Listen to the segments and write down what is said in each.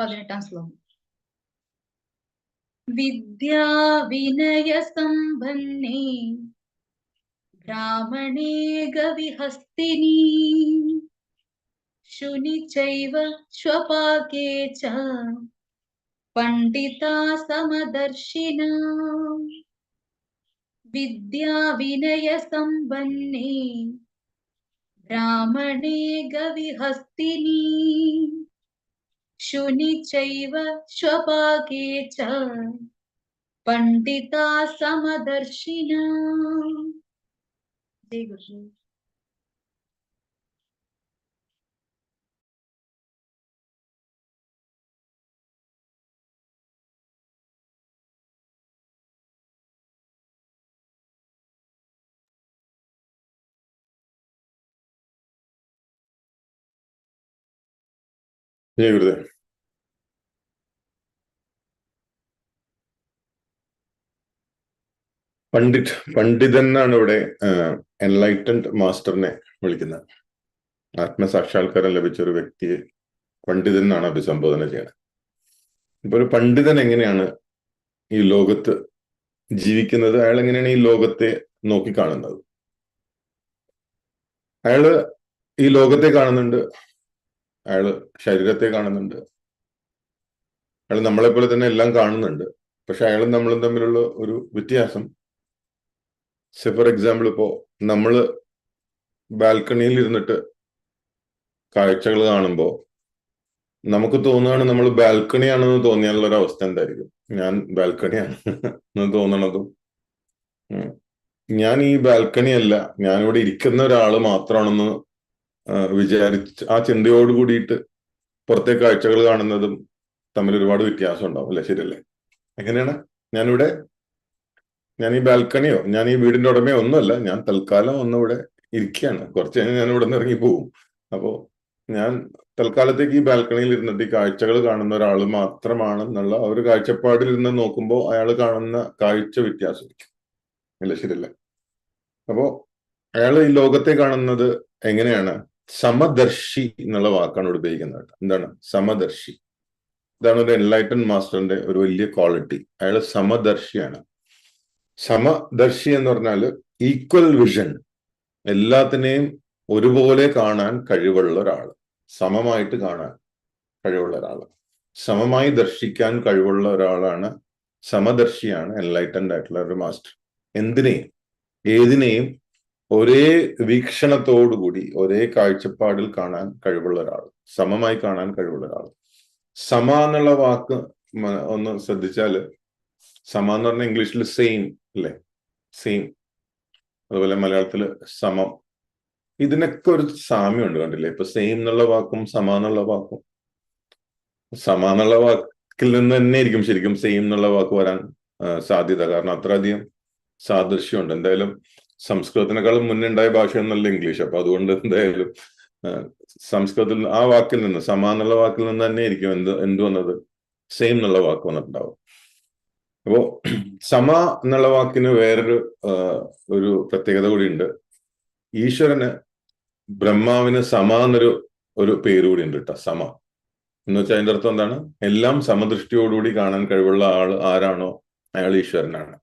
പതിനെട്ടാം ശ്ലോകം. വിദ്യാ വിനയ സമ്പന്നേ ബ്രാഹ്മണേ ഗവിഹസ്തിനി ശുനി ചൈവ ശ്വപാകേ ച പണ്ഡിതാ സമദർശിന വിദ്യാ വിനയ സമ്പന്നേ ബ്രാഹ്മണേ ഗവിഹസ്തിനി ശുനി ചൈവ ശ്വപാകേ ച പണ്ഡിതാ സമദർശിന ജയ് ഗുരു ജയ ഗുരുദേവ് പണ്ഡിറ്റ് പണ്ഡിതൻ എന്നാണ് ഇവിടെ എൻലൈറ്റൻഡ് മാസ്റ്ററിനെ വിളിക്കുന്നത്. ആത്മസാക്ഷാത്കാരം ലഭിച്ച ഒരു വ്യക്തിയെ പണ്ഡിതൻ എന്നാണ് അഭിസംബോധന ചെയ്യുന്നത്. ഇപ്പൊ ഒരു പണ്ഡിതൻ എങ്ങനെയാണ് ഈ ലോകത്ത് ജീവിക്കുന്നത്? അയാൾ എങ്ങനെയാണ് ഈ ലോകത്തെ നോക്കിക്കാണുന്നത് അയാൾ ഈ ലോകത്തെ കാണുന്നുണ്ട് അയാൾ ശരീരത്തെ കാണുന്നുണ്ട്. അയാൾ നമ്മളെ പോലെ തന്നെ എല്ലാം കാണുന്നുണ്ട്. പക്ഷെ അയാളും നമ്മളും തമ്മിലുള്ള ഒരു വ്യത്യാസം. ഫോർ എക്സാമ്പിൾ ഇപ്പോ നമ്മൾ ബാൽക്കണിയിൽ ഇരുന്നിട്ട് കാഴ്ചകൾ കാണുമ്പോൾ നമുക്ക് തോന്നുകയാണ് നമ്മൾ ബാൽക്കണിയാണെന്ന് തോന്നിയാലുള്ള ഒരു അവസ്ഥ എന്തായിരിക്കും? ഞാൻ ബാൽക്കണിയാണ് എന്ന് തോന്നണതും. ഞാൻ ഈ ബാൽക്കണി അല്ല ഞാനിവിടെ ഇരിക്കുന്ന ഒരാൾ മാത്രമാണെന്ന് വിചാരിച്ച് ആ ചിന്തയോട് കൂടിയിട്ട് പുറത്തെ കാഴ്ചകൾ കാണുന്നതും തമ്മിൽ ഒരുപാട് വ്യത്യാസം ഉണ്ടാവും അല്ലെ? ശരിയല്ലേ? എങ്ങനെയാണ്? ഞാനിവിടെ ഞാൻ ഈ ബാൽക്കണിയോ ഞാൻ ഈ വീടിന്റെ ഉടമയോ ഒന്നുമല്ല ഞാൻ തൽക്കാലം ഒന്നിവിടെ ഇരിക്കുകയാണ്. കുറച്ച് കഴിഞ്ഞ് ഞാൻ ഇവിടെ നിന്ന് ഇറങ്ങി പോകും അപ്പോ ഞാൻ തൽക്കാലത്തേക്ക് ഈ ബാൽക്കണിയിൽ ഇരുന്നിട്ട് ഈ കാഴ്ചകൾ കാണുന്ന ഒരാൾ മാത്രമാണെന്നുള്ള ആ ഒരു കാഴ്ചപ്പാടിൽ ഇരുന്ന് നോക്കുമ്പോൾ അയാൾ കാണുന്ന കാഴ്ച വ്യത്യാസമായിരിക്കും. അല്ല? ശരിയല്ലേ? അപ്പോ അയാൾ ഈ ലോകത്തെ കാണുന്നത് എങ്ങനെയാണ്? സമദർശി എന്നുള്ള വാക്കാണ് ഇവിടെ ഉപയോഗിക്കുന്നത് എന്താണ്? സമദർശി. ഇതാണ് ഒരു എൻലൈറ്റൻ മാസ്റ്ററിന്റെ ഒരു വലിയ ക്വാളിറ്റി അയാൾ സമദർശിയാണ്. സമദർശി എന്ന് പറഞ്ഞാൽ ഈക്വൽ വിഷൻ എല്ലാത്തിനെയും ഒരുപോലെ കാണാൻ കഴിവുള്ള ഒരാൾ. സമമായിട്ട് കാണാൻ കഴിവുള്ള ഒരാൾ. സമമായി ദർശിക്കാൻ കഴിവുള്ള ഒരാളാണ് സമദർശിയാണ് എൻലൈറ്റൻഡ് ആയിട്ടുള്ള ഒരു മാസ്റ്റർ എന്തിനേയും? ഏതിനെയും ഒരേ വീക്ഷണത്തോടുകൂടി ഒരേ കാഴ്ചപ്പാടിൽ കാണാൻ കഴിവുള്ള ഒരാൾ സമമായി കാണാൻ കഴിവുള്ള ഒരാൾ. സമ എന്നുള്ള വാക്ക് ഒന്ന് ശ്രദ്ധിച്ചാൽ സമ എന്ന് പറഞ്ഞ ഇംഗ്ലീഷിൽ സെയിം അല്ലേ? സെയിം അതുപോലെ മലയാളത്തിൽ സമം. ഇതിനൊക്കെ ഒരു സാമ്യമുണ്ട് കണ്ടില്ലേ? ഇപ്പൊ സെയിം എന്നുള്ള വാക്കും സമ എന്നുള്ള വാക്കും. സമ എന്നുള്ള വാക്കിൽ നിന്ന് തന്നെ ആയിരിക്കും ശരിക്കും സെയിം എന്നുള്ള വാക്ക് വരാൻ സാധ്യത. കാരണം അത്രയധികം സാദൃശ്യമുണ്ട്. എന്തായാലും സംസ്കൃതത്തിനേക്കാളും മുന്നുണ്ടായ ഭാഷ എന്നല്ല ഇംഗ്ലീഷ്. അപ്പൊ അതുകൊണ്ട് എന്തായാലും സംസ്കൃതത്തിൽ ആ വാക്കിൽ നിന്ന് സമ എന്നുള്ള വാക്കിൽ നിന്ന് തന്നെ ആയിരിക്കും എന്ത് എന്ത് വന്നത്? സെയിം എന്നുള്ള വാക്ക് വന്നിട്ടുണ്ടാവും. അപ്പോ സമ എന്നുള്ള വാക്കിന് വേറൊരു ഒരു പ്രത്യേകത കൂടിയുണ്ട്. ഈശ്വരന് ബ്രഹ്മാവിന് സമ എന്നൊരു ഒരു പേര് കൂടി ഉണ്ട് കേട്ടോ സമ. എന്ന് വെച്ചാൽ അതിന്റെ അർത്ഥം എന്താണ്? എല്ലാം സമദൃഷ്ടിയോടുകൂടി കാണാൻ കഴിവുള്ള ആൾ ആരാണോ? അയാൾ ഈശ്വരനാണ്.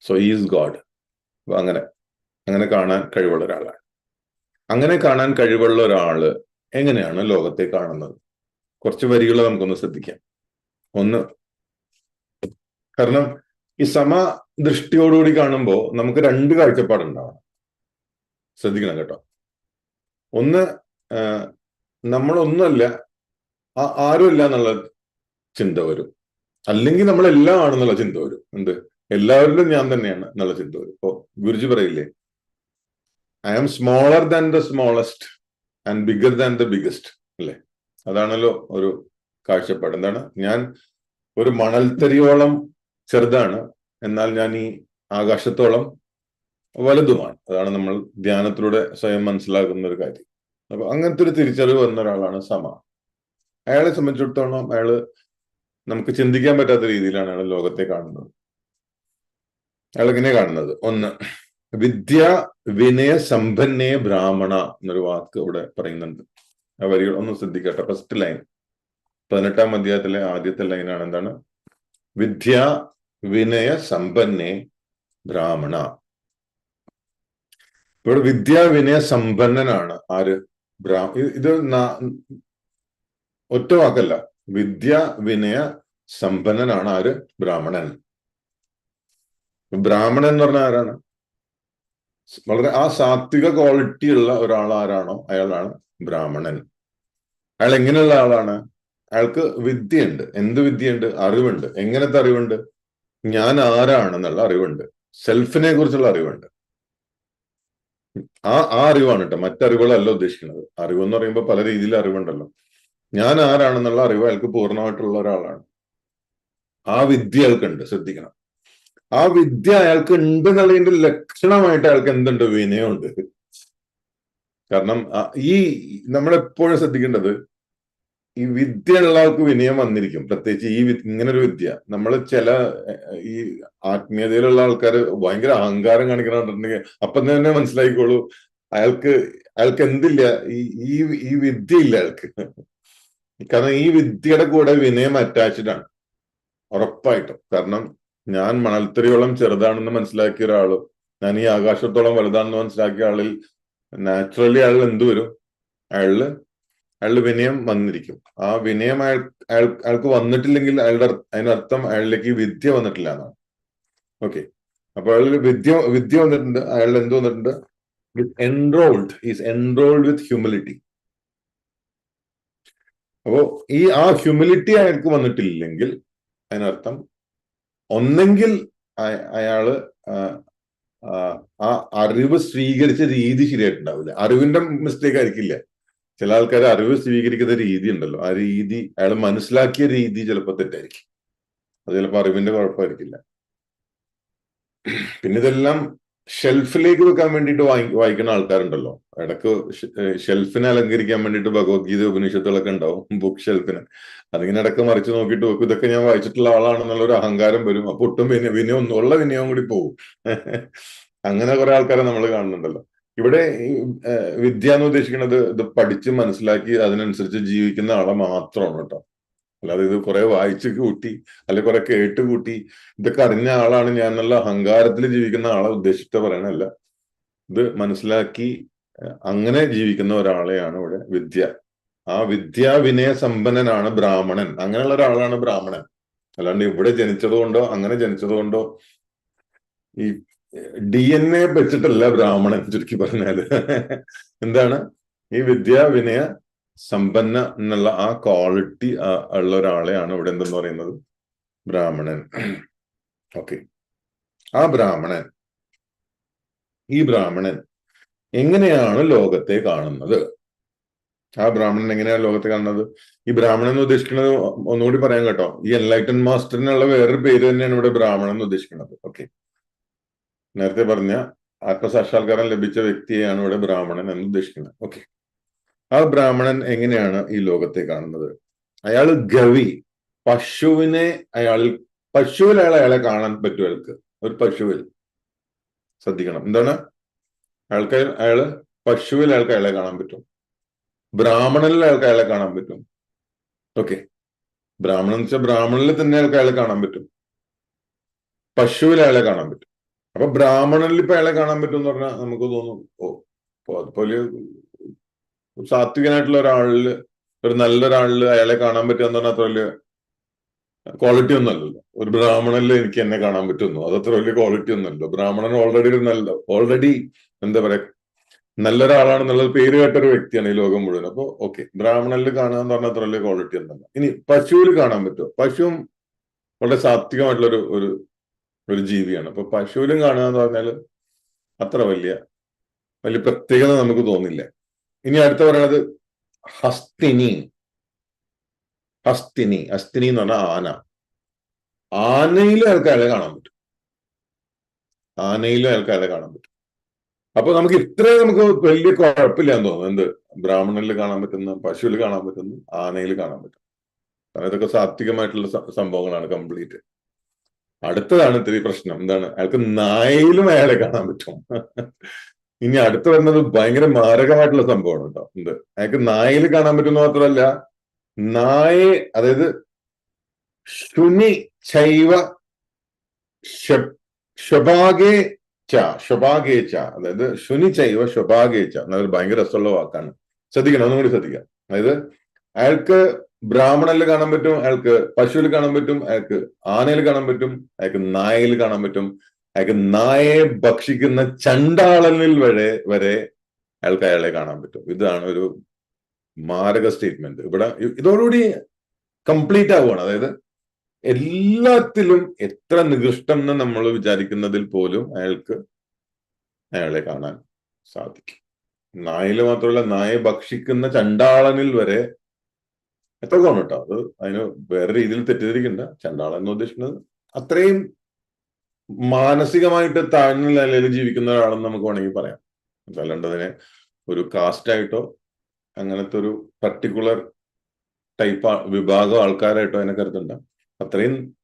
സോ ഈസ് ഗോഡ് അങ്ങനെ. അങ്ങനെ കാണാൻ കഴിവുള്ള ഒരാളാണ്. അങ്ങനെ കാണാൻ കഴിവുള്ള ഒരാൾ എങ്ങനെയാണ് ലോകത്തെ കാണുന്നത്? കുറച്ച് വരികൾ നമുക്കൊന്ന് ശ്രദ്ധിക്കാം. ഒന്ന് കാരണം ഈ സമ ദൃഷ്ടിയോടുകൂടി കാണുമ്പോൾ നമുക്ക് രണ്ട് കാഴ്ചപ്പാടുണ്ടാവണം. ശ്രദ്ധിക്കണം കേട്ടോ. ഒന്ന് നമ്മളൊന്നുമല്ല ആരുമില്ല എന്നുള്ള ചിന്ത വരും. അല്ലെങ്കിൽ നമ്മളെല്ലാം ആണെന്നുള്ള ചിന്ത വരും. എന്ത്? എല്ലാവരിലും ഞാൻ തന്നെയാണ് എന്നുള്ള ചിന്ത വരും. ഇപ്പോ ഗുരുജി പറയില്ലേ I am smaller than the smallest and bigger than the biggest അല്ലേ? അതാണല്ലോ ഒരു കാഴ്ചപ്പാട്. എന്താണ്? ഞാൻ ഒരു മണൽത്തരിയോളം ചെറുതാണ് എന്നാൽ ഞാൻ ഈ ആകാശത്തോളം വലുതുമാണ്. അതാണ് നമ്മൾ ധ്യാനത്തിലൂടെ സ്വയം മനസ്സിലാക്കുന്ന ഒരു കാര്യം. അപ്പൊ അങ്ങനത്തെ ഒരു തിരിച്ചറിവ് വന്ന ഒരാളാണ് സമ. അയാളെ സംബന്ധിച്ചിടത്തോളം അയാൾ നമുക്ക് ചിന്തിക്കാൻ പറ്റാത്ത രീതിയിലാണ് അയാൾ ലോകത്തെ കാണുന്നത്. അയാൾ എങ്ങനെ കാണുന്നത്? ഒന്ന് വിദ്യ വിനയ സമ്പന്നേ ബ്രാഹ്മണ എന്നൊരു വാക്ക് ഇവിടെ പറയുന്നുണ്ട്. ആ വരികൾ ഒന്ന് ശ്രദ്ധിക്കട്ടെ. ഫസ്റ്റ് ലൈൻ പതിനെട്ടാം അധ്യായത്തിലെ ആദ്യത്തെ ലൈനാണ് എന്താണ്? വിദ്യ വിനയ സമ്പന്നേ ബ്രാഹ്മണ. ഇവിടെ വിദ്യ വിനയ സമ്പന്നനാണ്. ആര്? ബ്രാ ഇത് ഒറ്റ വാക്കല്ല. വിദ്യ വിനയ സമ്പന്നനാണ് ആര്? ബ്രാഹ്മണൻ. ബ്രാഹ്മണൻ എന്ന് പറഞ്ഞാൽ ആരാണ്? വളരെ ആ സാത്വിക ക്വാളിറ്റി ഉള്ള ഒരാൾ ആരാണോ അയാളാണ് ബ്രാഹ്മണൻ. അയാൾ എങ്ങനെയുള്ള ആളാണ്? അയാൾക്ക് വിദ്യയുണ്ട്. എന്ത് വിദ്യയുണ്ട്? അറിവുണ്ട്. എങ്ങനത്തെ അറിവുണ്ട്? ഞാൻ ആരാണെന്നുള്ള അറിവുണ്ട്. സെൽഫിനെ കുറിച്ചുള്ള അറിവുണ്ട്. ആ ആ അറിവാണ് കേട്ടോ മറ്ററിവുകളല്ല ഉദ്ദേശിക്കുന്നത്. അറിവ് എന്ന് പറയുമ്പോൾ പല രീതിയിൽ അറിവുണ്ടല്ലോ. ഞാൻ ആരാണെന്നുള്ള അറിവ് അയാൾക്ക് പൂർണമായിട്ടുള്ള ഒരാളാണ്. ആ വിദ്യ അയാൾക്കുണ്ട്. ശ്രദ്ധിക്കണം. ആ വിദ്യ അയാൾക്ക് ഉണ്ട് എന്നുള്ളതിന്റെ ലക്ഷണമായിട്ട് അയാൾക്ക് എന്തുണ്ട്? വിനയമുണ്ട്. കാരണം ഈ നമ്മളെപ്പോഴും ശ്രദ്ധിക്കേണ്ടത് ഈ വിദ്യ ഉള്ള ആൾക്ക് വിനയം വന്നിരിക്കും. പ്രത്യേകിച്ച് ഈ ഇങ്ങനെ ഒരു വിദ്യ. നമ്മൾ ചില ഈ ആത്മീയതയിലുള്ള ആൾക്കാർ ഭയങ്കര അഹങ്കാരം കാണിക്കണമെന്നുണ്ടെങ്കിൽ അപ്പം തന്നെ മനസ്സിലായിക്കോളൂ. അയാൾക്ക് അയാൾക്ക് എന്തില്ല? ഈ ഈ വിദ്യ ഇല്ല അയാൾക്ക്. കാരണം ഈ വിദ്യയുടെ കൂടെ വിനയം അറ്റാച്ച്ഡ് ആണ്. ഉറപ്പായിട്ടും. കാരണം ഞാൻ മണൽത്തരിയോളം ചെറുതാണെന്ന് മനസ്സിലാക്കിയ ഒരാളും ഞാൻ ഈ ആകാശത്തോളം വലുതാണെന്ന് മനസ്സിലാക്കിയ ആളിൽ നാച്ചുറലി അയാൾ എന്ത് വരും? അയാളിൽ അയാളുടെ വിനയം വന്നിരിക്കും. ആ വിനയം അയാൾ അയാൾ അയാൾക്ക് വന്നിട്ടില്ലെങ്കിൽ അയാളുടെ അതിനർത്ഥം അയാളിലേക്ക് വിദ്യ വന്നിട്ടില്ല എന്നാണ്. ഓക്കെ അപ്പൊ അയാളിൽ വിദ്യ വിദ്യ വന്നിട്ടുണ്ട്. അയാൾ എന്ത് വന്നിട്ടുണ്ട്? Enrolled is enrolled with humility അപ്പോ ഈ ആ ഹ്യൂമിലിറ്റി അയാൾക്ക് വന്നിട്ടില്ലെങ്കിൽ അതിനർത്ഥം ഒന്നെങ്കിൽ അയ- അയാൾ ആ അറിവ് സ്വീകരിച്ച രീതി ശരിയായിട്ടുണ്ടാവില്ല അറിവിന്റെ മിസ്റ്റേക്ക് ആയിരിക്കില്ല? ചില ആൾക്കാർ അറിവ് സ്വീകരിക്കുന്ന രീതി ഉണ്ടല്ലോ. ആ രീതി അയാൾ മനസ്സിലാക്കിയ രീതി ചിലപ്പോൾ തെറ്റായിരിക്കും. അത് ചിലപ്പോൾ അറിവിന്റെ കുഴപ്പമായിരിക്കില്ല. പിന്നെ ഇതെല്ലാം ഷെൽഫിലേക്ക് വെക്കാൻ വേണ്ടിയിട്ട് വായി വായിക്കുന്ന ആൾക്കാരുണ്ടല്ലോ. ഇടയ്ക്ക് ഷെൽഫിനെ അലങ്കരിക്കാൻ വേണ്ടിയിട്ട് ഭഗവത്ഗീത ഉപനിഷത്തുകളൊക്കെ ഉണ്ടാവും ബുക്ക് ഷെൽഫിന് അതിങ്ങനെ ഇടയ്ക്ക് മറിച്ച് നോക്കിയിട്ട് വെക്കും. ഇതൊക്കെ ഞാൻ വായിച്ചിട്ടുള്ള ആളാണെന്നുള്ള ഒരു അഹങ്കാരം വരും. അപ്പൊ ഒട്ടും വിനയ വിനയം ഉള്ള വിനയവും കൂടി പോകും അങ്ങനെ കുറെ ആൾക്കാരെ നമ്മൾ കാണുന്നുണ്ടല്ലോ. ഇവിടെ വിദ്യ എന്ന് ഉദ്ദേശിക്കുന്നത് ഇത് പഠിച്ച് മനസ്സിലാക്കി അതിനനുസരിച്ച് ജീവിക്കുന്ന ആളെ മാത്രമാണ് കേട്ടോ. അല്ലാതെ ഇത് കുറെ വായിച്ചു കൂട്ടി അല്ലെ കുറെ കേട്ട് കൂട്ടി ഇതൊക്കെ അറിഞ്ഞ ആളാണ് ഞാൻ എന്നുള്ള അഹങ്കാരത്തിൽ ജീവിക്കുന്ന ആളെ ഉദ്ദേശിച്ചിട്ട് പറയണല്ല ഇത് മനസ്സിലാക്കി അങ്ങനെ ജീവിക്കുന്ന ഒരാളെയാണ് ഇവിടെ വിദ്യ. ആ വിദ്യാ വിനയ സമ്പന്നനാണ് ബ്രാഹ്മണൻ. അങ്ങനെയുള്ള ഒരാളാണ് ബ്രാഹ്മണൻ. അല്ലാണ്ട് ഇവിടെ ജനിച്ചതുകൊണ്ടോ അങ്ങനെ ജനിച്ചതുകൊണ്ടോ ഈ ഡി എൻ എ വെച്ചിട്ടല്ല ബ്രാഹ്മണൻ ചുരുക്കി പറഞ്ഞാൽ. എന്താണ്? ഈ വിദ്യാ വിനയ സമ്പന്ന എന്നുള്ള ആ ക്വാളിറ്റി ഉള്ള ഒരാളെയാണ് ഇവിടെ എന്തെന്ന് പറയുന്നത്? ബ്രാഹ്മണൻ. ഓക്കെ ആ ബ്രാഹ്മണൻ ഈ ബ്രാഹ്മണൻ എങ്ങനെയാണ് ലോകത്തെ കാണുന്നത്? ആ ബ്രാഹ്മണൻ എങ്ങനെയാണ് ലോകത്തെ കാണുന്നത്? ഈ ബ്രാഹ്മണൻ എന്ന് ഉദ്ദേശിക്കുന്നത് ഒന്നുകൂടി പറയാൻ കേട്ടോ. ഈ എൻലൈറ്റൻ മാസ്റ്ററിനുള്ള വേറൊരു പേര് തന്നെയാണ് ഇവിടെ ബ്രാഹ്മണൻ എന്ന് ഉദ്ദേശിക്കുന്നത്. ഓക്കെ നേരത്തെ പറഞ്ഞ ആത്മസാക്ഷാത്കാരം ലഭിച്ച വ്യക്തിയെയാണ് ഇവിടെ ബ്രാഹ്മണൻ എന്ന് ഉദ്ദേശിക്കുന്നത്. ഓക്കെ ആ ബ്രാഹ്മണൻ എങ്ങനെയാണ് ഈ ലോകത്തെ കാണുന്നത്? അയാൾ ഗവി. പശുവിനെ അയാളിൽ പശുവിൽ അയാൾ അയാളെ കാണാൻ പറ്റും അയാൾക്ക്. ഒരു പശുവിൽ. ശ്രദ്ധിക്കണം. എന്താണ്? അയാൾക്ക് അയാൾ പശുവിൽ അയാൾക്ക് അയാളെ കാണാൻ പറ്റും. ബ്രാഹ്മണനിൽ അയാൾക്ക് അയാളെ കാണാൻ പറ്റും. ഓക്കെ. ബ്രാഹ്മണൻ വെച്ചാൽ ബ്രാഹ്മണനിൽ തന്നെ അയാൾക്ക് അയാളെ കാണാൻ പറ്റും. പശുവിൽ അയാളെ കാണാൻ പറ്റും. അപ്പൊ ബ്രാഹ്മണനിൽ ഇപ്പൊ അയാളെ കാണാൻ പറ്റും എന്ന് പറഞ്ഞാൽ നമുക്ക് തോന്നും ഓ അപ്പൊ അതുപോലെ സാത്വികനായിട്ടുള്ള ഒരാളിൽ ഒരു നല്ലൊരാളിൽ അയാളെ കാണാൻ പറ്റുക എന്ന് പറഞ്ഞാൽ അത്ര വലിയ ക്വാളിറ്റി ഒന്നും അല്ലല്ലോ. ഒരു ബ്രാഹ്മണനിൽ എനിക്ക് എന്നെ കാണാൻ പറ്റുന്നു. അത് അത്ര വലിയ ക്വാളിറ്റി ഒന്നുമല്ലോ ബ്രാഹ്മണൻ ഓൾറെഡി ഒരു നല്ല ഓൾറെഡി എന്താ പറയാ നല്ലൊരാളാണെന്നുള്ളത് പേര് കേട്ട ഒരു വ്യക്തിയാണ് ഈ ലോകം മുഴുവൻ. അപ്പൊ ഓക്കെ ബ്രാഹ്മണനിൽ കാണുക എന്ന് പറഞ്ഞാൽ അത്ര വലിയ ക്വാളിറ്റി ഒന്നല്ല ഇനി പശുവിൽ കാണാൻ പറ്റുമോ? പശുവും വളരെ സാത്വികമായിട്ടുള്ള ഒരു ഒരു ഒരു ജീവിയാണ്. അപ്പൊ പശുവിലും കാണുക എന്ന് പറഞ്ഞാൽ അത്ര വലിയ വലിയ പ്രത്യേകത നമുക്ക് തോന്നില്ല. ഇനി അടുത്ത പറയണത് ഹസ്തിനി. ഹസ്തിനി. ഹസ്തിനി എന്ന് പറഞ്ഞാൽ ആന. ആനയിൽ അയാൾക്ക് അയാളെ കാണാൻ പറ്റും. ആനയിലും അയാൾക്ക് അയാളെ കാണാൻ പറ്റും. അപ്പൊ നമുക്ക് ഇത്രയും നമുക്ക് വലിയ കുഴപ്പമില്ല എന്ന് തോന്നുന്നു. എന്ത്? ബ്രാഹ്മണനിൽ കാണാൻ പറ്റുന്ന പശുവിൽ കാണാൻ പറ്റുന്നു ആനയിൽ കാണാൻ പറ്റും കാരണം ഇതൊക്കെ സാത്വികമായിട്ടുള്ള സംഭവങ്ങളാണ് കംപ്ലീറ്റ്. അടുത്തതാണ് ഇത്തിരി പ്രശ്നം. എന്താണ്? അയാൾക്ക് നായയിലും അയാളെ കാണാൻ പറ്റും. ഇനി അടുത്ത് വരുന്നത് ഭയങ്കര മാരകമായിട്ടുള്ള സംഭവമാണ് കേട്ടോ എന്ത്? അയാൾക്ക് നായയിൽ കാണാൻ പറ്റുന്ന മാത്രമല്ല നായ അതായത് ശുനി ചൈവ ഷബാഗേ ച ഷബാഗേ ച. അതായത് ശുനി ചൈവ ഷബാഗേ ച. എന്നൊരു ഭയങ്കര രസമുള്ള വാക്കാണ്. ശ്രദ്ധിക്കണം ഒന്നും കൂടി ശ്രദ്ധിക്കാം. അതായത് അയാൾക്ക് ബ്രാഹ്മണനിൽ കാണാൻ പറ്റും അയാൾക്ക് പശുവിൽ കാണാൻ പറ്റും അയാൾക്ക് ആനയിൽ കാണാൻ പറ്റും അയാൾക്ക് നായയിൽ കാണാൻ പറ്റും. അയാൾക്ക് നായയെ ഭക്ഷിക്കുന്ന ചണ്ടാളനിൽ വരെ വരെ അയാൾക്ക് അയാളെ കാണാൻ പറ്റും. ഇതാണ് ഒരു മാരക സ്റ്റേറ്റ്മെന്റ് ഇവിടെ ഇതോടുകൂടി കംപ്ലീറ്റ് ആവുകയാണ് അതായത് എല്ലാത്തിലും എത്ര നികൃഷ്ടം എന്ന് നമ്മൾ വിചാരിക്കുന്നതിൽ പോലും അയാൾക്ക് അയാളെ കാണാൻ സാധിക്കും. നായയിൽ മാത്രമല്ല നായെ ഭക്ഷിക്കുന്ന ചണ്ടാളനിൽ വരെ എത്ര കോണം കേട്ടോ അത് അതിന് വേറെ രീതിയിൽ തെറ്റിദ്ധരിക്കണ്ട. ചണ്ടാളൻ എന്ന് ഉദ്ദേശിക്കുന്നത് അത്രയും മാനസികമായിട്ട് താഴ്ന്ന നിലയിൽ ജീവിക്കുന്ന ഒരാളെന്ന് നമുക്ക് വേണമെങ്കിൽ പറയാം. അതല്ലാണ്ടതിനെ ഒരു കാസ്റ്റ് ആയിട്ടോ അങ്ങനത്തെ ഒരു പർട്ടിക്കുലർ ടൈപ്പ് വിഭാഗം ആൾക്കാരായിട്ടോ അതിനെ കരുതണ്ട. അത്രയും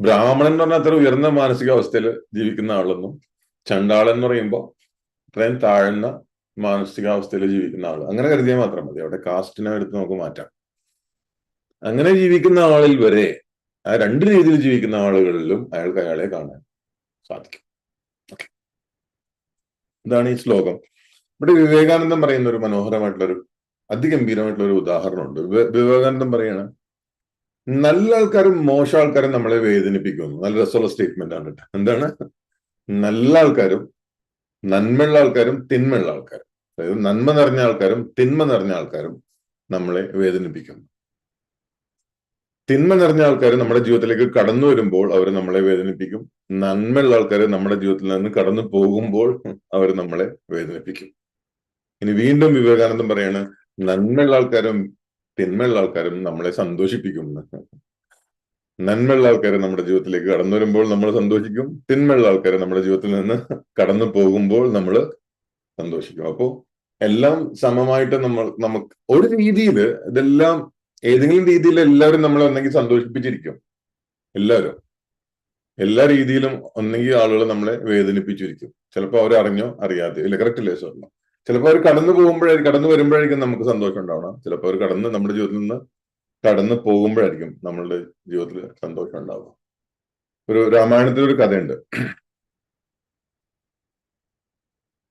ബ്രാഹ്മണൻ എന്ന് പറഞ്ഞാൽ അത്ര ഉയർന്ന മാനസികാവസ്ഥയിൽ ജീവിക്കുന്ന ആളെന്നും ചണ്ടാളൻ എന്ന് പറയുമ്പോൾ അത്രയും താഴ്ന്ന മാനസികാവസ്ഥയിൽ ജീവിക്കുന്ന ആൾ അങ്ങനെ കരുതിയാൽ മാത്രം മതി. അവിടെ കാസ്റ്റിനെ എടുത്ത് നമുക്ക് മാറ്റാം. അങ്ങനെ ജീവിക്കുന്ന ആളിൽ വരെ ആ രണ്ട് രീതിയിൽ ജീവിക്കുന്ന ആളുകളിലും അയാൾക്ക് അയാളെ കാണാൻ സാധിക്കും. ഓക്കെ ഇതാണ് ഈ ശ്ലോകം. ഇവിടെ വിവേകാനന്ദം പറയുന്ന ഒരു മനോഹരമായിട്ടുള്ളൊരു അതിഗംഭീരമായിട്ടുള്ള ഒരു ഉദാഹരണമുണ്ട് വിവേകാനന്ദം പറയാണ് നല്ല ആൾക്കാരും മോശ ആൾക്കാരും നമ്മളെ വേദനിപ്പിക്കുന്നു. നല്ല രസമുള്ള സ്റ്റേറ്റ്മെന്റ് ആണ് കേട്ടോ. എന്താണ്? നല്ല ആൾക്കാരും നന്മയുള്ള ആൾക്കാരും തിന്മയുള്ള ആൾക്കാരും. അതായത് നന്മ നിറഞ്ഞ ആൾക്കാരും തിന്മ നിറഞ്ഞ ആൾക്കാരും നമ്മളെ വേദനിപ്പിക്കുന്നു. തിന്മ നിറഞ്ഞ ആൾക്കാർ നമ്മുടെ ജീവിതത്തിലേക്ക് കടന്നു വരുമ്പോൾ അവർ നമ്മളെ വേദനിപ്പിക്കും. നന്മയുള്ള ആൾക്കാർ നമ്മുടെ ജീവിതത്തിൽ നിന്ന് കടന്നു പോകുമ്പോൾ അവർ നമ്മളെ വേദനിപ്പിക്കും. ഇനി വീണ്ടും വിവേകാനന്ദം പറയാണ് നന്മയുള്ള ആൾക്കാരും തിന്മയുള്ള ആൾക്കാരും നമ്മളെ സന്തോഷിപ്പിക്കും. നന്മയുള്ള ആൾക്കാരെ നമ്മുടെ ജീവിതത്തിലേക്ക് കടന്നു വരുമ്പോൾ നമ്മൾ സന്തോഷിക്കും. തിന്മയുള്ള ആൾക്കാരെ നമ്മുടെ ജീവിതത്തിൽ നിന്ന് കടന്നു പോകുമ്പോൾ നമ്മൾ സന്തോഷിക്കും. അപ്പോ എല്ലാം സമമായിട്ട് നമ്മൾ നമുക്ക് ഒരു രീതിയിൽ ഇതെല്ലാം ഏതെങ്കിലും രീതിയിൽ എല്ലാവരും നമ്മളെ ഒന്നെങ്കിൽ സന്തോഷിപ്പിച്ചിരിക്കും. എല്ലാവരും. എല്ലാ രീതിയിലും ഒന്നെങ്കിൽ ആളുകൾ നമ്മളെ വേദനിപ്പിച്ചിരിക്കും. ചിലപ്പോൾ അവർ അറിഞ്ഞോ? അറിയാതെ ഇല്ല കറക്റ്റ് അല്ലേ സ്വർണം ചിലപ്പോൾ അവർ കടന്നു പോകുമ്പോഴായിരിക്കും കടന്നു വരുമ്പോഴായിരിക്കും നമുക്ക് സന്തോഷം ഉണ്ടാവണം. ചിലപ്പോൾ അവർ കടന്ന് നമ്മുടെ ജീവിതത്തിൽ നിന്ന് കടന്നു പോകുമ്പോഴായിരിക്കും നമ്മളുടെ ജീവിതത്തിൽ സന്തോഷം ഉണ്ടാവുക. ഒരു രാമായണത്തിൽ ഒരു കഥയുണ്ട്.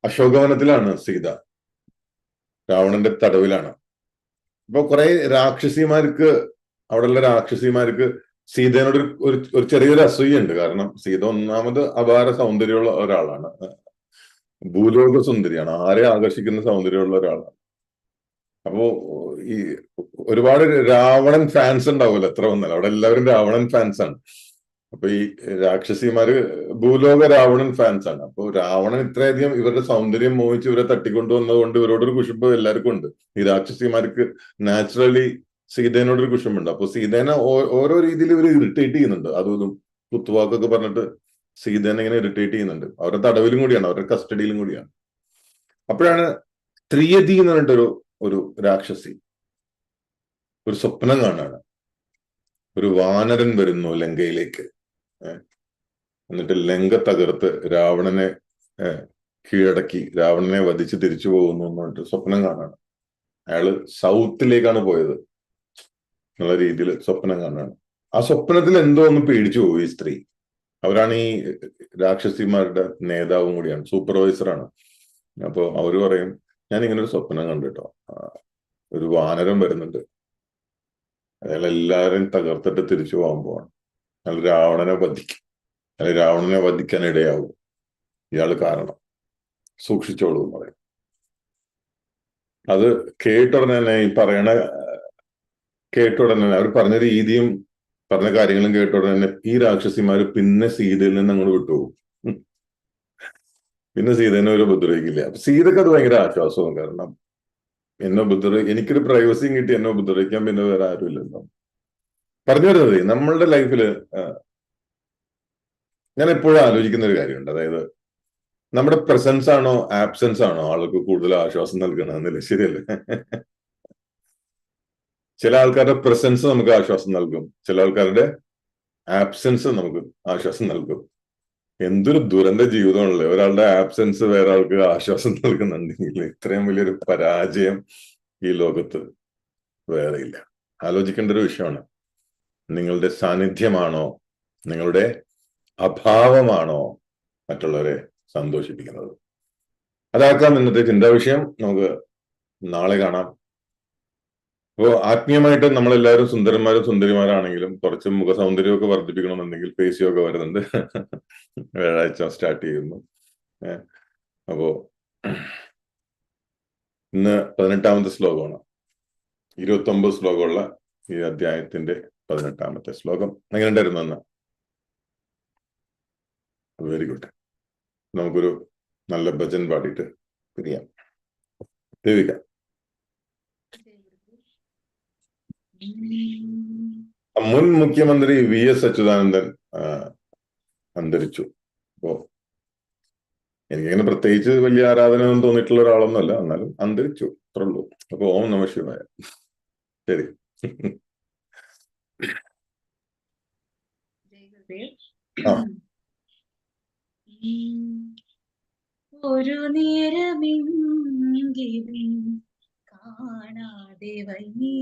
അശോകവനത്തിലാണ് സീത. രാവണന്റെ തടവിലാണ്. അപ്പൊ കുറെ രാക്ഷസിമാർക്ക് അവിടെയുള്ള രാക്ഷസിമാർക്ക് സീതേനോട് ഒരു ഒരു ചെറിയൊരു അസൂയുണ്ട്. കാരണം സീത ഒന്നാമത് അപാര സൗന്ദര്യമുള്ള ഒരാളാണ്. ഭൂലോക സുന്ദരിയാണ്. ആരെ ആകർഷിക്കുന്ന സൗന്ദര്യമുള്ള ഒരാളാണ്. അപ്പോ ഈ ഒരുപാട് രാവണൻ ഫാൻസ് ഉണ്ടാവുമല്ലോ എത്ര വന്നാലും. അവിടെ എല്ലാവരും രാവണൻ ഫാൻസ് ആണ്. അപ്പൊ ഈ രാക്ഷസിമാര് ഭൂലോക രാവണൻ ഫാൻസ് ആണ്. അപ്പൊ രാവണൻ ഇത്രയധികം ഇവരുടെ സൗന്ദര്യം മോഹിച്ച് ഇവരെ തട്ടിക്കൊണ്ടുവന്നതുകൊണ്ട് ഇവരോടൊരു കുശുമ്പ് എല്ലാവർക്കും ഉണ്ട്. ഈ രാക്ഷസിമാർക്ക് നാച്ചുറലി സീതേനോടൊരു കുശുമ്പുണ്ട്. അപ്പൊ സീതേനെ ഓരോ രീതിയിൽ ഇവർ ഇറിറ്റേറ്റ് ചെയ്യുന്നുണ്ട്. അതും കുത്തുവാക്കൊക്കെ പറഞ്ഞിട്ട് സീതേനെ ഇങ്ങനെ ഇറിറ്റേറ്റ് ചെയ്യുന്നുണ്ട്. അവരുടെ തടവിലും കൂടിയാണ് അവരുടെ കസ്റ്റഡിയിലും കൂടിയാണ്. അപ്പോഴാണ് ത്രിയതി എന്ന് പറഞ്ഞിട്ടൊരു ഒരു രാക്ഷസി ഒരു സ്വപ്നം കാണാണ് ഒരു വാനരൻ വരുന്നു ലങ്കയിലേക്ക്. എന്നിട്ട് ലങ്ക തകർത്ത് രാവണനെ കീഴടക്കി. രാവണനെ വധിച്ച് തിരിച്ചു പോകുന്നു എന്ന് പറഞ്ഞിട്ട് സ്വപ്നം കാണാണ്. അയാൾ സൗത്തിലേക്കാണ് പോയത് എന്നുള്ള രീതിയിൽ സ്വപ്നം കാണാണ്. ആ സ്വപ്നത്തിൽ എന്തോ ഒന്ന് പേടിച്ചു പോയി സ്ത്രീ. അവരാണ് ഈ രാക്ഷസിമാരുടെ നേതാവും കൂടിയാണ് സൂപ്പർവൈസറാണ്. അപ്പോൾ അവർ പറയും ഞാൻ ഇങ്ങനെ ഒരു സ്വപ്നം കണ്ടിട്ടോ. ഒരു വാനരം വരുന്നുണ്ട്. അയാൾ എല്ലാവരെയും തകർത്തിട്ട് തിരിച്ചു പോകാൻ പോവാണ്. അയാൾ രാവണനെ വധിക്കും. അയാൾ രാവണനെ വധിക്കാൻ ഇടയാവും. ഇയാൾ കാരണം. സൂക്ഷിച്ചോളൂ എന്ന് പറയും. അത് കേട്ടുടനെ തന്നെ ഈ പറയണ കേട്ടുടനെ തന്നെ അവർ പറഞ്ഞ രീതിയും പറഞ്ഞ കാര്യങ്ങളും കേട്ടുടനെ തന്നെ ഈ രാക്ഷസിമാര് പിന്നെ സീതയിൽ നിന്ന് അങ്ങോട്ട് വിട്ടുപോകും. പിന്നെ സീതനെ ഒരു ഉപദ്രവിക്കില്ല. അപ്പൊ സീതക്ക് അത് ഭയങ്കര ആശ്വാസവും കാരണം എന്നെ ഉപദ്രവി എനിക്കൊരു പ്രൈവസിയും കിട്ടി എന്നെ ഉപദ്രവിക്കാൻ പിന്നെ വേറെ ആരുമില്ലല്ലോ. പറഞ്ഞു വരുന്നത് നമ്മളുടെ ലൈഫിൽ ഞാൻ എപ്പോഴും ആലോചിക്കുന്ന ഒരു കാര്യമുണ്ട്. അതായത് നമ്മുടെ പ്രസൻസ് ആണോ ആബ്സെൻസ് ആണോ ആൾക്ക് കൂടുതൽ ആശ്വാസം നൽകണമെന്നില്ല ശരിയല്ലേ? ചില ആൾക്കാരുടെ പ്രസൻസ് നമുക്ക് ആശ്വാസം നൽകും. ചില ആൾക്കാരുടെ ആബ്സെൻസ് നമുക്ക് ആശ്വാസം നൽകും. എന്തൊരു ദുരന്ത ജീവിതമാണല്ലേ? ഒരാളുടെ ആബ്സെൻസ് വേറെ ആൾക്ക് ആശ്വാസം നൽകുന്നുണ്ടെങ്കിൽ ഇത്രയും വലിയൊരു പരാജയം ഈ ലോകത്ത് വേറെയില്ല. ആലോചിക്കേണ്ട ഒരു വിഷയമാണ്. നിങ്ങളുടെ സാന്നിധ്യമാണോ? നിങ്ങളുടെ അഭാവമാണോ മറ്റുള്ളവരെ സന്തോഷിപ്പിക്കുന്നത്? അതാക്കാം ഇന്നത്തെ ചിന്താ വിഷയം. നമുക്ക് നാളെ കാണാം. അപ്പോൾ ആത്മീയമായിട്ട് നമ്മളെല്ലാവരും സുന്ദരന്മാരും സുന്ദരിമാരാണെങ്കിലും കുറച്ച് മുഖ സൗന്ദര്യമൊക്കെ വർദ്ധിപ്പിക്കണമെന്നുണ്ടെങ്കിൽ പേശിയൊക്കെ വരുന്നുണ്ട്. വ്യാഴാഴ്ച സ്റ്റാർട്ട് ചെയ്യുന്നു. അപ്പോ ഇന്ന് പതിനെട്ടാമത്തെ ശ്ലോകമാണ്. ഇരുപത്തി ഒമ്പത് ശ്ലോകമുള്ള ഈ അധ്യായത്തിന്റെ പതിനെട്ടാമത്തെ ശ്ലോകം. എങ്ങനെ ഉണ്ടായിരുന്നു അന്ന് വെരി ഗുഡ് നമുക്കൊരു നല്ല ഭജൻ പാടിയിട്ട് പിരിയാം. ദേവിക. മുൻ മുഖ്യമന്ത്രി വി എസ് അച്യുതാനന്ദൻ അന്തരിച്ചു. അപ്പോ എനിക്കങ്ങനെ പ്രത്യേകിച്ച് വലിയ ആരാധന ഒന്നും തോന്നിയിട്ടുള്ള ഒരാളൊന്നുമല്ല. എന്നാലും അന്തരിച്ചു. അത്രേ ഉള്ളൂ. അപ്പൊ ഓം നമ ശിവായ. ശരി. ഒരു നേരമെങ്കിലും കാണാതെ വൈകി